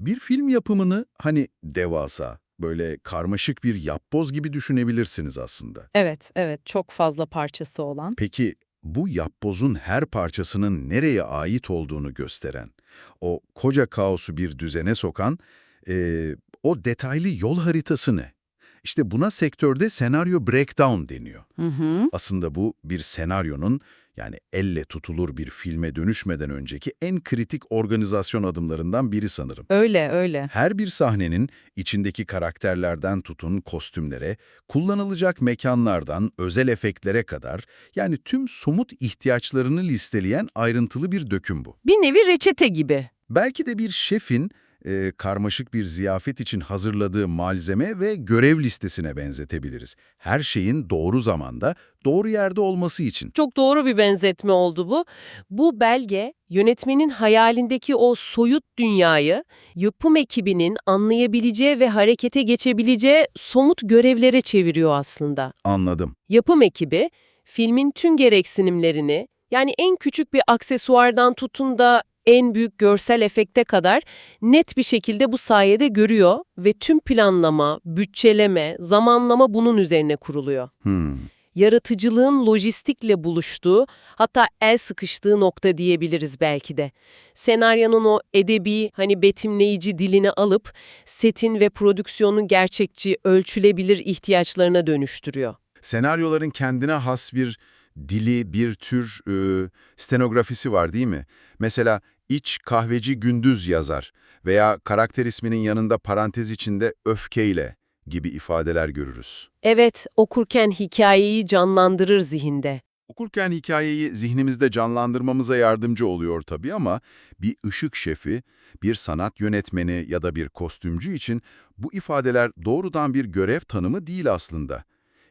Bir film yapımını hani devasa, böyle karmaşık bir yapboz gibi düşünebilirsiniz aslında. Evet, evet. Çok fazla parçası olan. Peki bu yapbozun her parçasının nereye ait olduğunu gösteren, o koca kaosu bir düzene sokan, eee, o detaylı yol haritası ne? İşte buna sektörde senaryo breakdown deniyor. Hı hı. Aslında bu bir senaryonun yani elle tutulur bir filme dönüşmeden önceki en kritik organizasyon adımlarından biri sanırım. Öyle, öyle. Her bir sahnenin içindeki karakterlerden tutun kostümlere, kullanılacak mekanlardan özel efektlere kadar yani tüm somut ihtiyaçlarını listeleyen ayrıntılı bir döküm bu. Bir nevi reçete gibi. Belki de bir şefin e, karmaşık bir ziyafet için hazırladığı malzeme ve görev listesine benzetebiliriz. Her şeyin doğru zamanda, doğru yerde olması için. Çok doğru bir benzetme oldu bu. Bu belge yönetmenin hayalindeki o soyut dünyayı yapım ekibinin anlayabileceği ve harekete geçebileceği somut görevlere çeviriyor aslında. Anladım. Yapım ekibi filmin tüm gereksinimlerini yani en küçük bir aksesuardan tutun da en büyük görsel efekte kadar net bir şekilde bu sayede görüyor ve tüm planlama, bütçeleme, zamanlama bunun üzerine kuruluyor Hmm. yaratıcılığın lojistikle buluştuğu, hatta el sıkıştığı nokta diyebiliriz belki de. Senaryonun o edebi, hani betimleyici dilini alıp setin ve prodüksiyonun gerçekçi, ölçülebilir ihtiyaçlarına dönüştürüyor. Senaryoların kendine has bir dili, bir tür e, stenografisi var değil mi? Mesela iç kahveci gündüz yazar veya karakter isminin yanında parantez içinde öfkeyle gibi ifadeler görürüz. Evet, okurken hikayeyi canlandırır zihinde. Okurken hikayeyi zihnimizde canlandırmamıza yardımcı oluyor tabii ama bir ışık şefi, bir sanat yönetmeni ya da bir kostümcü için bu ifadeler doğrudan bir görev tanımı değil aslında.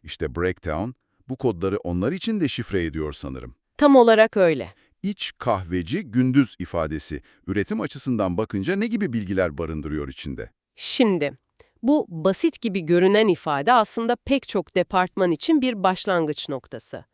İşte Breakdown bu kodları onlar için de şifre ediyor sanırım. Tam olarak öyle. İç kahveci gündüz ifadesi üretim açısından bakınca ne gibi bilgiler barındırıyor içinde? Şimdi, bu basit gibi görünen ifade aslında pek çok departman için bir başlangıç noktası.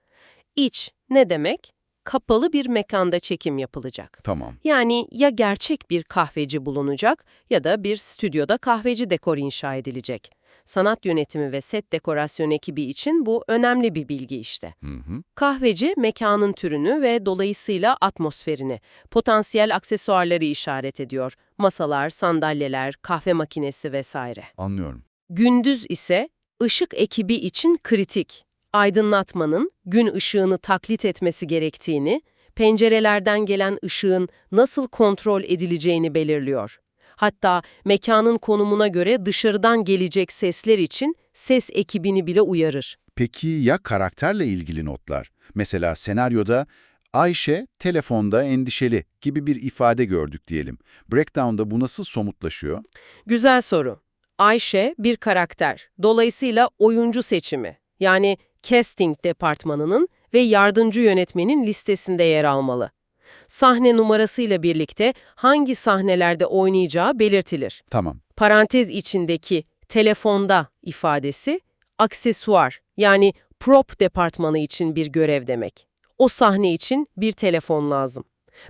İç ne demek? Kapalı bir mekanda çekim yapılacak. Tamam. Yani ya gerçek bir kahveci bulunacak ya da bir stüdyoda kahveci dekor inşa edilecek. Sanat yönetimi ve set dekorasyon ekibi için bu önemli bir bilgi işte. Hı hı. Kahveci mekanın türünü ve dolayısıyla atmosferini, potansiyel aksesuarları işaret ediyor. Masalar, sandalyeler, kahve makinesi vesaire. Anlıyorum. Gündüz ise ışık ekibi için kritik. Aydınlatmanın gün ışığını taklit etmesi gerektiğini, pencerelerden gelen ışığın nasıl kontrol edileceğini belirliyor. Hatta mekanın konumuna göre dışarıdan gelecek sesler için ses ekibini bile uyarır. Peki ya karakterle ilgili notlar? Mesela senaryoda Ayşe telefonda endişeli gibi bir ifade gördük diyelim. Breakdown'da bu nasıl somutlaşıyor? Güzel soru. Ayşe bir karakter. Dolayısıyla oyuncu seçimi, yani casting departmanının ve yardımcı yönetmenin listesinde yer almalı. Sahne numarasıyla birlikte hangi sahnelerde oynayacağı belirtilir. Tamam. Parantez içindeki telefonda ifadesi aksesuar yani prop departmanı için bir görev demek. O sahne için bir telefon lazım.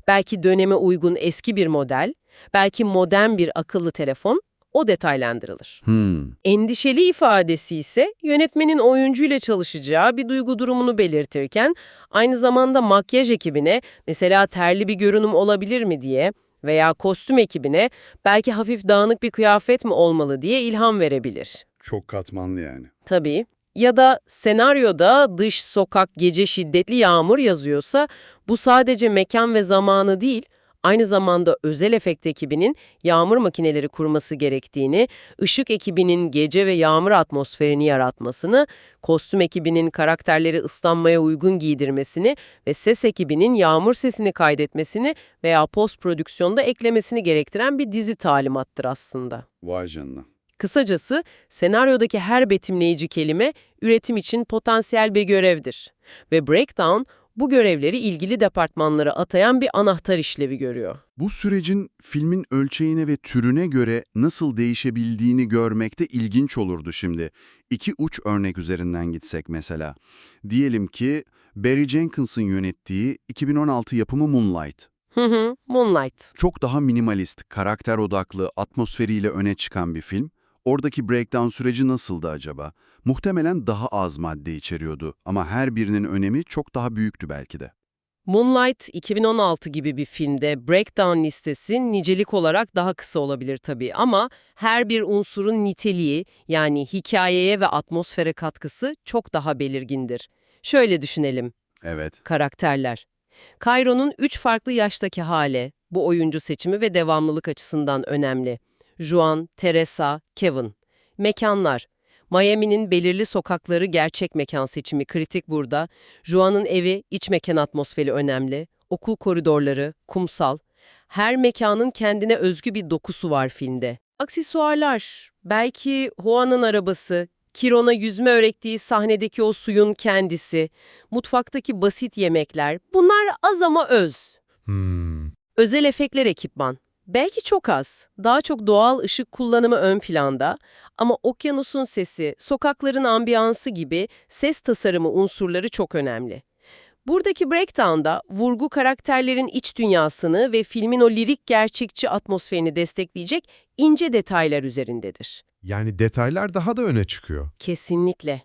Belki döneme uygun eski bir model, belki modern bir akıllı telefon, o detaylandırılır. Hmm. Endişeli ifadesi ise yönetmenin oyuncuyla çalışacağı bir duygu durumunu belirtirken aynı zamanda makyaj ekibine mesela terli bir görünüm olabilir mi diye veya kostüm ekibine belki hafif dağınık bir kıyafet mi olmalı diye ilham verebilir. Çok katmanlı yani. Tabii. Ya da senaryoda dış sokak gece şiddetli yağmur yazıyorsa bu sadece mekan ve zamanı değil, aynı zamanda özel efekt ekibinin yağmur makineleri kurması gerektiğini, ışık ekibinin gece ve yağmur atmosferini yaratmasını, kostüm ekibinin karakterleri ıslanmaya uygun giydirmesini ve ses ekibinin yağmur sesini kaydetmesini veya post prodüksiyonda eklemesini gerektiren bir dizi talimattır aslında. Vay canına. Kısacası senaryodaki her betimleyici kelime üretim için potansiyel bir görevdir. Ve Breakdown bu görevleri ilgili departmanlara atayan bir anahtar işlevi görüyor. Bu sürecin filmin ölçeğine ve türüne göre nasıl değişebildiğini görmekte ilginç olurdu şimdi. İki uç örnek üzerinden gitsek mesela. Diyelim ki Barry Jenkins'ın yönettiği 2016 yapımı Moonlight. Hı hı, Moonlight. Çok daha minimalist, karakter odaklı, atmosferiyle öne çıkan bir film. Oradaki breakdown süreci nasıldı acaba? Muhtemelen daha az madde içeriyordu ama her birinin önemi çok daha büyüktü belki de. Moonlight 2016 gibi bir filmde breakdown listesi nicelik olarak daha kısa olabilir tabii ama her bir unsurun niteliği yani hikayeye ve atmosfere katkısı çok daha belirgindir. Şöyle düşünelim. Evet, Karakterler. Cairo'nun üç farklı yaştaki hali, bu oyuncu seçimi ve devamlılık açısından önemli. Juan, Teresa, Kevin. Mekanlar. Miami'nin belirli sokakları gerçek mekan seçimi kritik burada. Juan'ın evi, iç mekan atmosferi önemli. Okul koridorları, kumsal. Her mekanın kendine özgü bir dokusu var filmde. Aksesuarlar. Belki Juan'ın arabası, Kiron'a yüzme öğrettiği sahnedeki o suyun kendisi, mutfaktaki basit yemekler, bunlar az ama öz. Özel efektler ekipman. Belki çok az, daha çok doğal ışık kullanımı ön planda ama okyanusun sesi, sokakların ambiyansı gibi ses tasarımı unsurları çok önemli. Buradaki breakdown'da vurgu karakterlerin iç dünyasını ve filmin o lirik gerçekçi atmosferini destekleyecek ince detaylar üzerindedir. Yani detaylar daha da öne çıkıyor. Kesinlikle.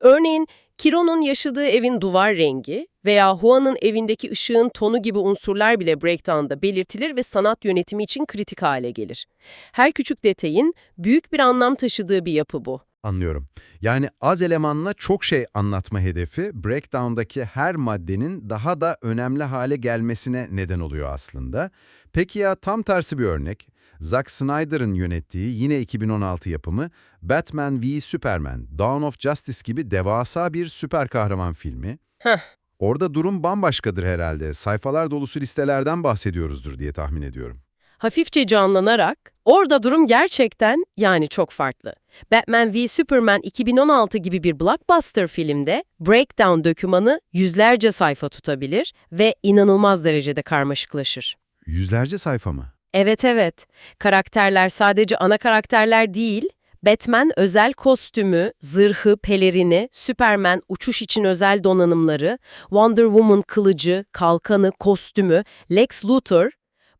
Örneğin Kiro'nun yaşadığı evin duvar rengi veya Juan'ın evindeki ışığın tonu gibi unsurlar bile breakdown'da belirtilir ve sanat yönetimi için kritik hale gelir. Her küçük detayın büyük bir anlam taşıdığı bir yapı bu. Anlıyorum. Yani az elemanla çok şey anlatma hedefi Breakdown'daki her maddenin daha da önemli hale gelmesine neden oluyor aslında. Peki ya tam tersi bir örnek? Zack Snyder'ın yönettiği yine 2016 yapımı Batman v Superman, Dawn of Justice gibi devasa bir süper kahraman filmi. Heh. Orada durum bambaşkadır herhalde. Sayfalar dolusu listelerden bahsediyoruzdur diye tahmin ediyorum. Hafifçe canlanarak orada durum gerçekten yani çok farklı. Batman v Superman 2016 gibi bir blockbuster filmde breakdown dökümanı yüzlerce sayfa tutabilir ve inanılmaz derecede karmaşıklaşır. Yüzlerce sayfa mı? Evet evet. Karakterler sadece ana karakterler değil, Batman özel kostümü, zırhı, pelerini, Superman uçuş için özel donanımları, Wonder Woman kılıcı, kalkanı, kostümü, Lex Luthor,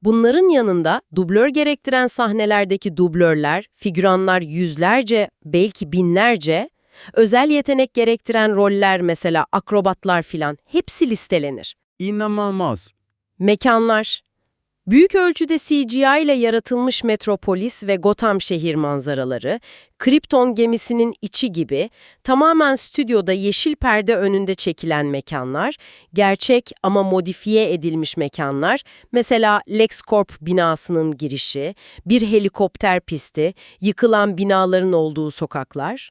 bunların yanında dublör gerektiren sahnelerdeki dublörler, figüranlar yüzlerce, belki binlerce, özel yetenek gerektiren roller mesela akrobatlar filan hepsi listelenir. İnanılmaz. Mekanlar. Büyük ölçüde CGI ile yaratılmış metropolis ve Gotham şehir manzaraları, Krypton gemisinin içi gibi tamamen stüdyoda yeşil perde önünde çekilen mekanlar, gerçek ama modifiye edilmiş mekanlar, mesela LexCorp binasının girişi, bir helikopter pisti, yıkılan binaların olduğu sokaklar,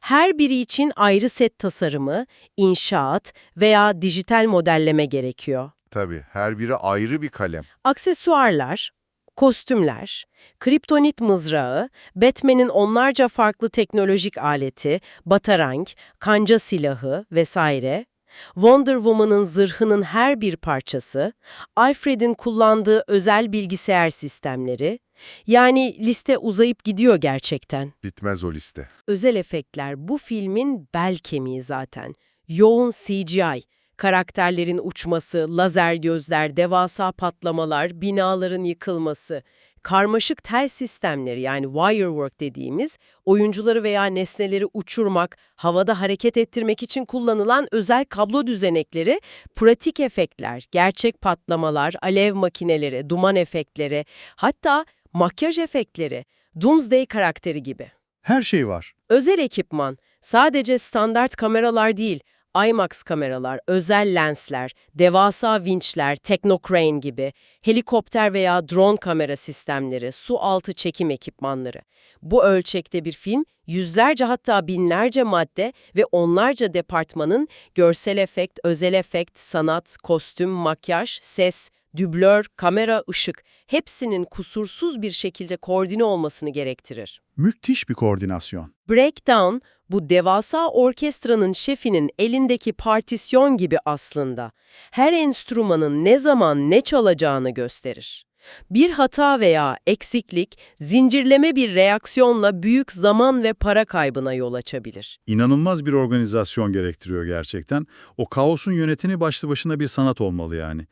her biri için ayrı set tasarımı, inşaat veya dijital modelleme gerekiyor. Tabii, her biri ayrı bir kalem. Aksesuarlar, kostümler, kriptonit mızrağı, Batman'in onlarca farklı teknolojik aleti, batarang, kanca silahı vesaire, Wonder Woman'ın zırhının her bir parçası, Alfred'in kullandığı özel bilgisayar sistemleri, yani liste uzayıp gidiyor gerçekten. Bitmez o liste. Özel efektler bu filmin bel kemiği zaten. Yoğun CGI, karakterlerin uçması, lazer gözler, devasa patlamalar, binaların yıkılması, karmaşık tel sistemleri yani wirework dediğimiz oyuncuları veya nesneleri uçurmak, havada hareket ettirmek için kullanılan özel kablo düzenekleri, pratik efektler, gerçek patlamalar, alev makineleri, duman efektleri, hatta makyaj efektleri, Doomsday karakteri gibi. Her şey var. Özel ekipman, sadece standart kameralar değil, IMAX kameralar, özel lensler, devasa vinçler, teknokrane gibi, helikopter veya drone kamera sistemleri, su altı çekim ekipmanları. Bu ölçekte bir film, yüzlerce hatta binlerce madde ve onlarca departmanın görsel efekt, özel efekt, sanat, kostüm, makyaj, ses, dublör, kamera, ışık hepsinin kusursuz bir şekilde koordine olmasını gerektirir. Müthiş bir koordinasyon. Breakdown, bu devasa orkestranın şefinin elindeki partisyon gibi aslında. Her enstrümanın ne zaman ne çalacağını gösterir. Bir hata veya eksiklik, zincirleme bir reaksiyonla büyük zaman ve para kaybına yol açabilir. İnanılmaz bir organizasyon gerektiriyor gerçekten. O kaosun yönetimi başlı başına bir sanat olmalı yani.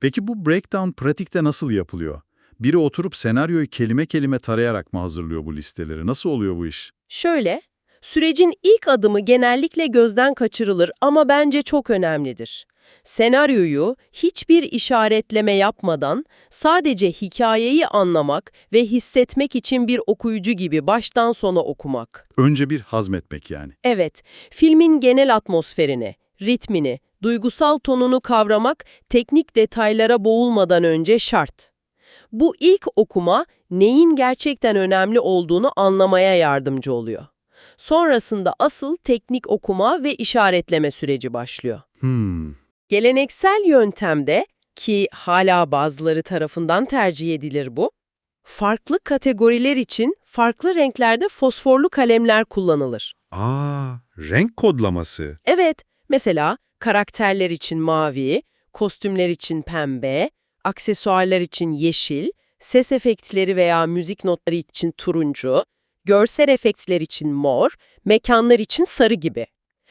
Peki bu breakdown pratikte nasıl yapılıyor? Biri oturup senaryoyu kelime kelime tarayarak mı hazırlıyor bu listeleri? Nasıl oluyor bu iş? Şöyle, sürecin ilk adımı genellikle gözden kaçırılır ama bence çok önemlidir. Senaryoyu hiçbir işaretleme yapmadan sadece hikayeyi anlamak ve hissetmek için bir okuyucu gibi baştan sona okumak. Önce bir hazmetmek yani. Evet, filmin genel atmosferini, ritmini, duygusal tonunu kavramak teknik detaylara boğulmadan önce şart. Bu ilk okuma neyin gerçekten önemli olduğunu anlamaya yardımcı oluyor. Sonrasında asıl teknik okuma ve işaretleme süreci başlıyor. Hmm. Geleneksel yöntemde ki hala bazıları tarafından tercih edilir bu, farklı kategoriler için farklı renklerde fosforlu kalemler kullanılır. Aa, renk kodlaması. Evet, mesela karakterler için mavi, kostümler için pembe, aksesuarlar için yeşil, ses efektleri veya müzik notları için turuncu, görsel efektler için mor, mekanlar için sarı gibi.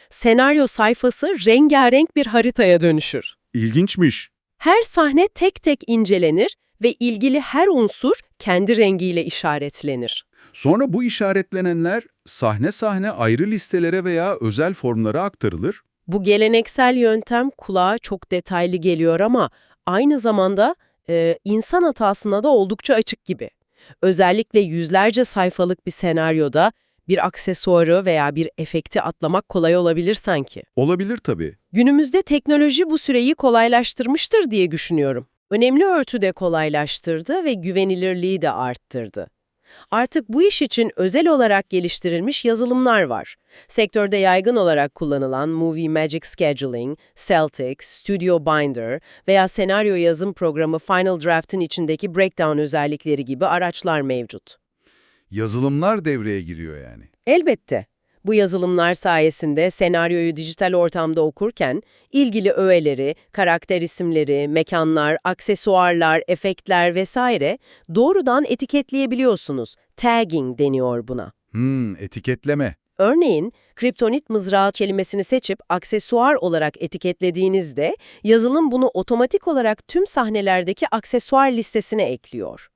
Senaryo sayfası rengarenk bir haritaya dönüşür. İlginçmiş. Her sahne tek tek incelenir ve ilgili her unsur kendi rengiyle işaretlenir. Sonra bu işaretlenenler sahne sahne ayrı listelere veya özel formlara aktarılır. Bu geleneksel yöntem kulağa çok detaylı geliyor ama aynı zamanda e, insan hatasına da oldukça açık gibi. Özellikle yüzlerce sayfalık bir senaryoda bir aksesuarı veya bir efekti atlamak kolay olabilir sanki. Olabilir tabii. Günümüzde teknoloji bu süreyi kolaylaştırmıştır diye düşünüyorum. Önemli ölçüde kolaylaştırdı ve güvenilirliği de arttırdı. Artık bu iş için özel olarak geliştirilmiş yazılımlar var. Sektörde yaygın olarak kullanılan Movie Magic Scheduling, Celtic, Studio Binder veya senaryo yazım programı Final Draft'ın içindeki breakdown özellikleri gibi araçlar mevcut. Yazılımlar devreye giriyor yani. Elbette. Bu yazılımlar sayesinde senaryoyu dijital ortamda okurken ilgili öğeleri, karakter isimleri, mekanlar, aksesuarlar, efektler vesaire doğrudan etiketleyebiliyorsunuz. Tagging deniyor buna. Hmm, etiketleme. Örneğin, kriptonit mızrağı kelimesini seçip aksesuar olarak etiketlediğinizde yazılım bunu otomatik olarak tüm sahnelerdeki aksesuar listesine ekliyor.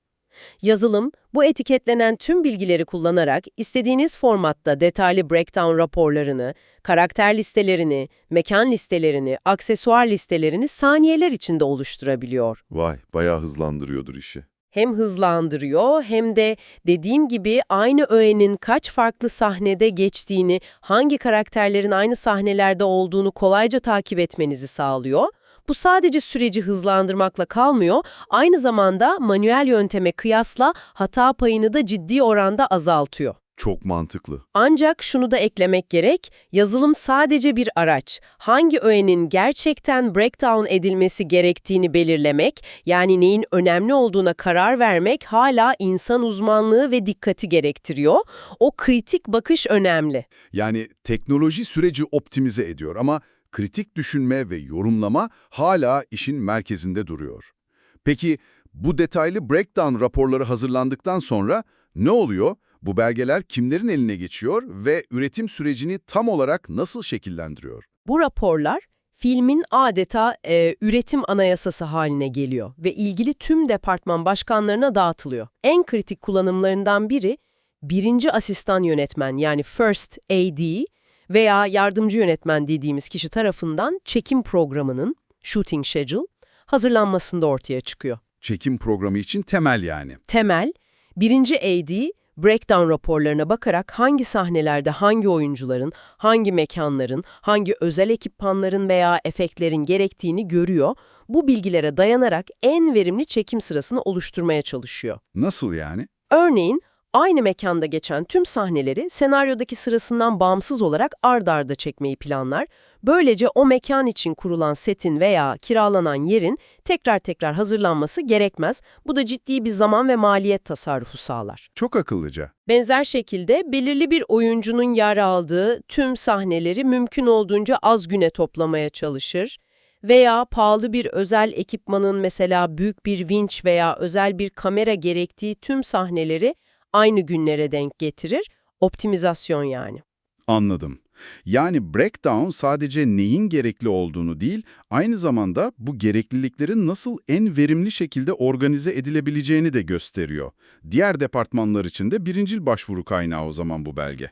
Yazılım, bu etiketlenen tüm bilgileri kullanarak istediğiniz formatta detaylı breakdown raporlarını, karakter listelerini, mekan listelerini, aksesuar listelerini saniyeler içinde oluşturabiliyor. Vay, bayağı hızlandırıyordur işi. Hem hızlandırıyor hem de dediğim gibi aynı öğenin kaç farklı sahnede geçtiğini, hangi karakterlerin aynı sahnelerde olduğunu kolayca takip etmenizi sağlıyor. Bu sadece süreci hızlandırmakla kalmıyor, aynı zamanda manuel yönteme kıyasla hata payını da ciddi oranda azaltıyor. Çok mantıklı. Ancak şunu da eklemek gerek, yazılım sadece bir araç. Hangi öğenin gerçekten breakdown edilmesi gerektiğini belirlemek, yani neyin önemli olduğuna karar vermek hala insan uzmanlığı ve dikkati gerektiriyor. O kritik bakış önemli. Yani teknoloji süreci optimize ediyor ama kritik düşünme ve yorumlama hala işin merkezinde duruyor. Peki bu detaylı breakdown raporları hazırlandıktan sonra ne oluyor? Bu belgeler kimlerin eline geçiyor ve üretim sürecini tam olarak nasıl şekillendiriyor? Bu raporlar filmin adeta e, üretim anayasası haline geliyor ve ilgili tüm departman başkanlarına dağıtılıyor. En kritik kullanımlarından biri birinci asistan yönetmen yani first AD veya yardımcı yönetmen dediğimiz kişi tarafından çekim programının, shooting schedule, hazırlanmasında ortaya çıkıyor. Çekim programı için temel yani. Temel, birinci AD, breakdown raporlarına bakarak hangi sahnelerde hangi oyuncuların, hangi mekanların, hangi özel ekipmanların veya efektlerin gerektiğini görüyor, bu bilgilere dayanarak en verimli çekim sırasını oluşturmaya çalışıyor. Nasıl yani? Örneğin, aynı mekanda geçen tüm sahneleri senaryodaki sırasından bağımsız olarak ard arda çekmeyi planlar. Böylece o mekan için kurulan setin veya kiralanan yerin tekrar tekrar hazırlanması gerekmez. Bu da ciddi bir zaman ve maliyet tasarrufu sağlar. Çok akıllıca. Benzer şekilde belirli bir oyuncunun yer aldığı tüm sahneleri mümkün olduğunca az güne toplamaya çalışır veya pahalı bir özel ekipmanın mesela büyük bir vinç veya özel bir kamera gerektiği tüm sahneleri aynı günlere denk getirir. Optimizasyon yani. Anladım. Yani breakdown sadece neyin gerekli olduğunu değil, aynı zamanda bu gerekliliklerin nasıl en verimli şekilde organize edilebileceğini de gösteriyor. Diğer departmanlar için de birincil başvuru kaynağı o zaman bu belge.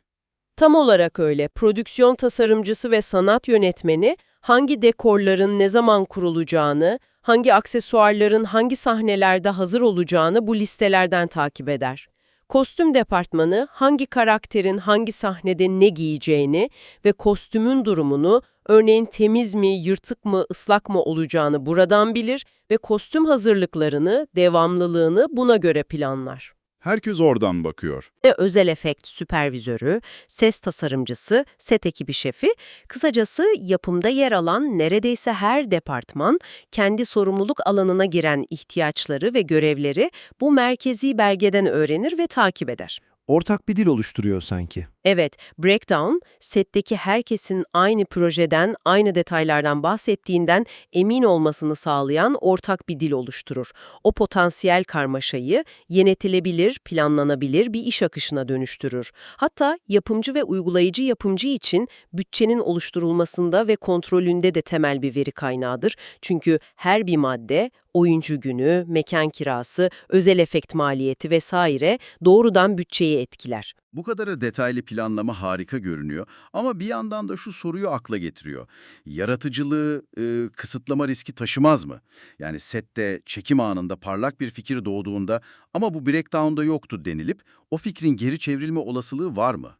Tam olarak öyle. Prodüksiyon tasarımcısı ve sanat yönetmeni hangi dekorların ne zaman kurulacağını, hangi aksesuarların hangi sahnelerde hazır olacağını bu listelerden takip eder. Kostüm departmanı hangi karakterin hangi sahnede ne giyeceğini ve kostümün durumunu, örneğin temiz mi, yırtık mı, ıslak mı olacağını buradan bilir ve kostüm hazırlıklarını, devamlılığını buna göre planlar. Herkes oradan bakıyor. ve özel efekt süpervizörü, ses tasarımcısı, set ekibi şefi, kısacası yapımda yer alan neredeyse her departman kendi sorumluluk alanına giren ihtiyaçları ve görevleri bu merkezi belgeden öğrenir ve takip eder. Ortak bir dil oluşturuyor sanki. Evet, Breakdown, setteki herkesin aynı projeden, aynı detaylardan bahsettiğinden emin olmasını sağlayan ortak bir dil oluşturur. O potansiyel karmaşayı yönetilebilir, planlanabilir bir iş akışına dönüştürür. Hatta yapımcı ve uygulayıcı yapımcı için bütçenin oluşturulmasında ve kontrolünde de temel bir veri kaynağıdır. Çünkü her bir madde, oyuncu günü, mekan kirası, özel efekt maliyeti vesaire doğrudan bütçeyi etkiler. Bu kadarı detaylı planlama harika görünüyor ama bir yandan da şu soruyu akla getiriyor. Yaratıcılığı e, kısıtlama riski taşımaz mı? Yani sette, çekim anında parlak bir fikir doğduğunda ama bu breakdown'da yoktu denilip o fikrin geri çevrilme olasılığı var mı?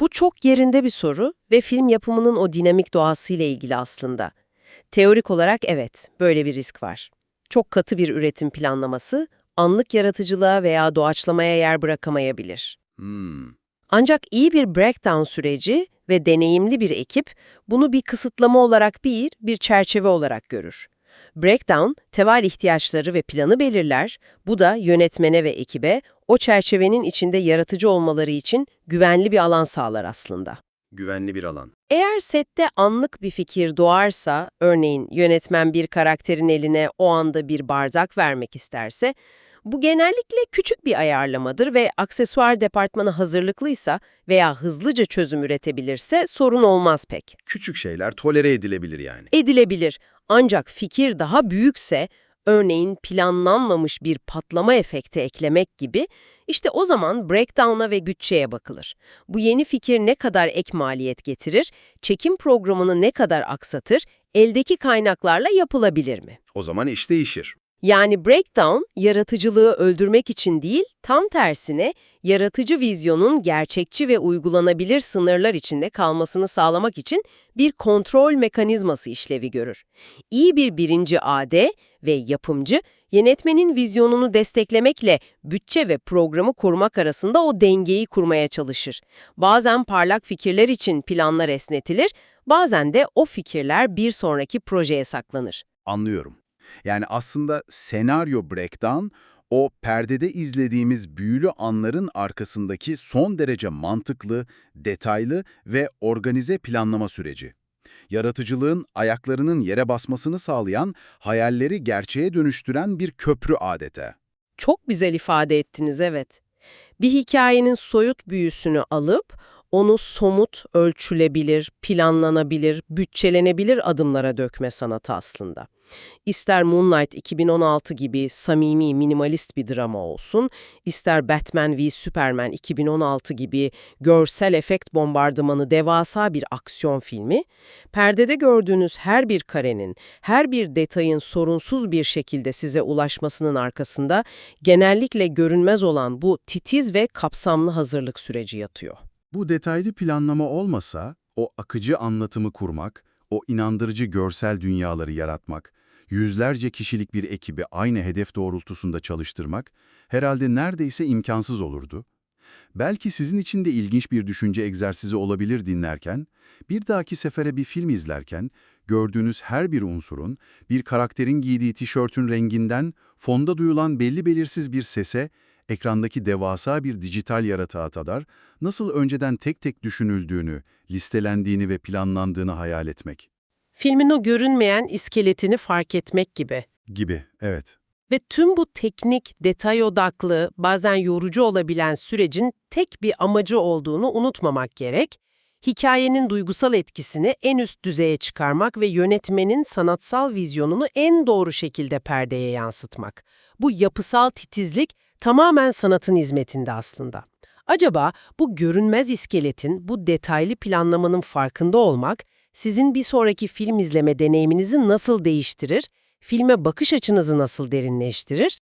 Bu çok yerinde bir soru ve film yapımının o dinamik doğasıyla ilgili aslında. Teorik olarak evet, böyle bir risk var. Çok katı bir üretim planlaması, anlık yaratıcılığa veya doğaçlamaya yer bırakamayabilir. Hmm. Ancak iyi bir breakdown süreci ve deneyimli bir ekip bunu bir kısıtlama olarak değil, bir çerçeve olarak görür. Breakdown, teval ihtiyaçları ve planı belirler, bu da yönetmene ve ekibe o çerçevenin içinde yaratıcı olmaları için güvenli bir alan sağlar aslında. Güvenli bir alan. Eğer sette anlık bir fikir doğarsa, örneğin yönetmen bir karakterin eline o anda bir bardak vermek isterse, bu genellikle küçük bir ayarlamadır ve aksesuar departmanı hazırlıklıysa veya hızlıca çözüm üretebilirse sorun olmaz pek. Küçük şeyler tolere edilebilir yani. Edilebilir ancak fikir daha büyükse, örneğin planlanmamış bir patlama efekti eklemek gibi, işte o zaman breakdown'a ve bütçeye bakılır. Bu yeni fikir ne kadar ek maliyet getirir, çekim programını ne kadar aksatır, eldeki kaynaklarla yapılabilir mi? O zaman iş değişir. Yani breakdown, yaratıcılığı öldürmek için değil, tam tersine yaratıcı vizyonun gerçekçi ve uygulanabilir sınırlar içinde kalmasını sağlamak için bir kontrol mekanizması işlevi görür. İyi bir birinci AD ve yapımcı, yönetmenin vizyonunu desteklemekle bütçe ve programı kurmak arasında o dengeyi kurmaya çalışır. Bazen parlak fikirler için planlar esnetilir, bazen de o fikirler bir sonraki projeye saklanır. Anlıyorum. Yani aslında senaryo breakdown, o perdede izlediğimiz büyülü anların arkasındaki son derece mantıklı, detaylı ve organize planlama süreci. Yaratıcılığın ayaklarının yere basmasını sağlayan, hayalleri gerçeğe dönüştüren bir köprü adete. Çok güzel ifade ettiniz, evet. Bir hikayenin soyut büyüsünü alıp, onu somut, ölçülebilir, planlanabilir, bütçelenebilir adımlara dökme sanatı aslında. İster Moonlight 2016 gibi samimi, minimalist bir drama olsun, ister Batman v Superman 2016 gibi görsel efekt bombardımanı devasa bir aksiyon filmi, perdede gördüğünüz her bir karenin, her bir detayın sorunsuz bir şekilde size ulaşmasının arkasında genellikle görünmez olan bu titiz ve kapsamlı hazırlık süreci yatıyor. Bu detaylı planlama olmasa, o akıcı anlatımı kurmak, o inandırıcı görsel dünyaları yaratmak, yüzlerce kişilik bir ekibi aynı hedef doğrultusunda çalıştırmak herhalde neredeyse imkansız olurdu. Belki sizin için de ilginç bir düşünce egzersizi olabilir dinlerken, bir dahaki sefere bir film izlerken, gördüğünüz her bir unsurun, bir karakterin giydiği tişörtün renginden, fonda duyulan belli belirsiz bir sese, ekrandaki devasa bir dijital yaratığa kadar nasıl önceden tek tek düşünüldüğünü, listelendiğini ve planlandığını hayal etmek Filmin o görünmeyen iskeletini fark etmek gibi. gibi, evet. Ve tüm bu teknik, detay odaklı, bazen yorucu olabilen sürecin tek bir amacı olduğunu unutmamak gerek. hikayenin duygusal etkisini en üst düzeye çıkarmak ve yönetmenin sanatsal vizyonunu en doğru şekilde perdeye yansıtmak. Bu yapısal titizlik tamamen sanatın hizmetinde aslında. Acaba bu görünmez iskeletin, bu detaylı planlamanın farkında olmak, sizin bir sonraki film izleme deneyiminizi nasıl değiştirir, filme bakış açınızı nasıl derinleştirir?